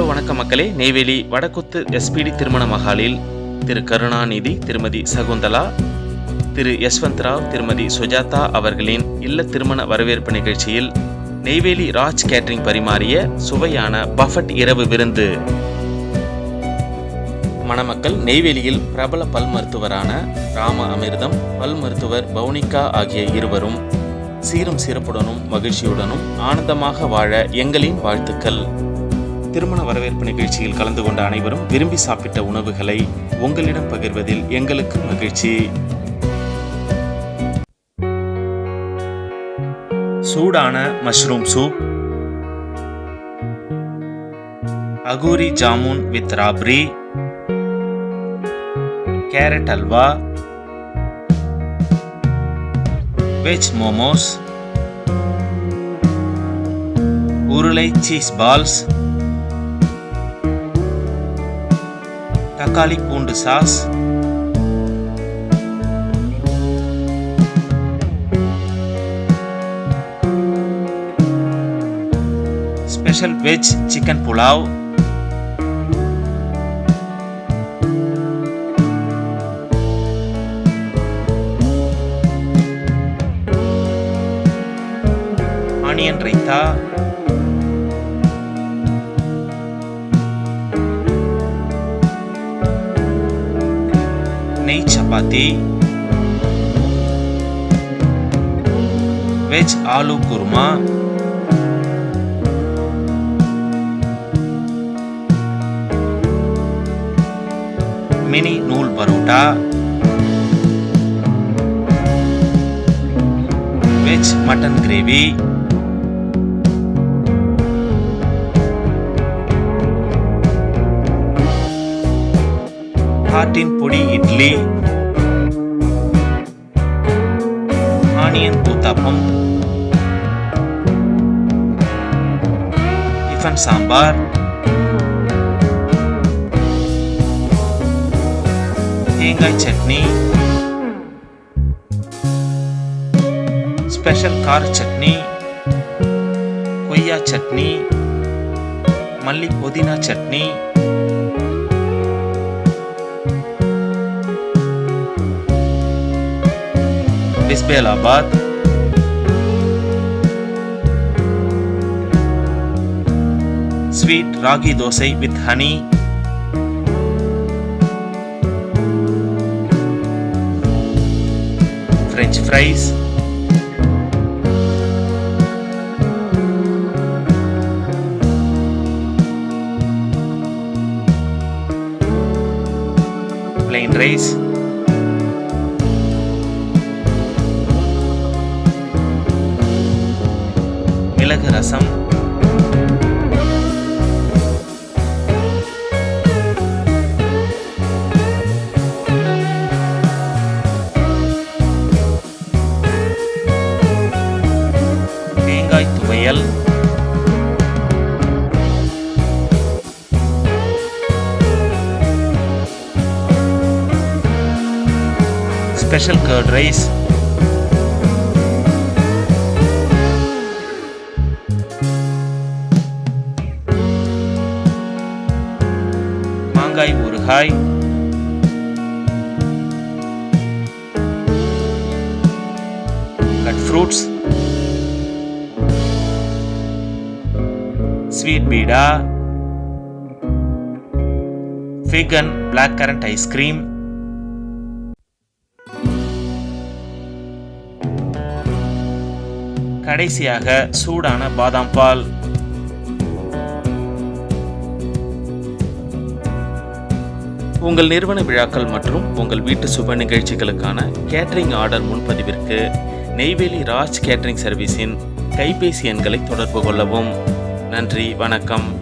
Hello வணக்கம் மக்களே. Neyveli Vadakkuthu SPD திருமண மகாலில் திரு கருணாநிதி திருமதி சகுந்தலா திரு யஸ்வந்த் ராவ் திருமதி சுஜாதா அவர்களின் இல்ல திருமண வரவேற்பு நிகழ்ச்சியில் நெய்வேலி ராஜ் கேட்டரிங் பரிமாறிய சுவையான பஃபட் இரவு விருந்து. மணமக்கள் நெய்வேலியில் பிரபல பல் மருத்துவரான ராம அமிர்தம் பல் மருத்துவர் பவுனிகா ஆகிய இருவரும் சீரும் சிறப்புடனும் மகிழ்ச்சியுடனும் ஆனந்தமாக வாழ எங்களின் வாழ்த்துக்கள். திருமண வரவேற்பு நிகழ்ச்சியில் கலந்து கொண்ட அனைவரும் விரும்பி சாப்பிட்ட உணவுகளை உங்களிடம் பகிர்வதில் எங்களுக்கு மகிழ்ச்சி. சூடான mushroom soup. Angoori jamun with rabri. Carrot halwa. Veg momos. உருளை சீஸ் பால்ஸ். தக்காளி பூண்டு sauce. Special veg chicken pulao. Onion raita. Biryani chapati. Veg aloo kurma. Mini నూల్ parotta. Veg mutton gravy. ஹாட்டின் podi idli. Onion uthappam. Tiffin sambar. தேங்காய் சட்னி. ஸ்பெஷல் கார சட்னி. கொய்யா சட்னி. மல்லி புதினா சட்னி. इसके अलावा sweet ragi dosa with honey. French fries. Plain rice. மிளகு ரசம். தேங்காய் துவையல். Special curd rice. மாங்காய் ஊறுகாய் cut fruits sweet beeda fig and black currant ice cream கடைசியாக சூடான பாதாம் பால். உங்கள் நிறுவன விழாக்கள் மற்றும் உங்கள் வீட்டு சுப நிகழ்ச்சிகளுக்கான கேட்டரிங் ஆர்டர் முன்பதிவிற்கு நெய்வேலி ராஜ் கேட்டரிங் சர்வீஸின் கைபேசி எண்களை தொடர்பு கொள்ளவும். நன்றி வணக்கம்.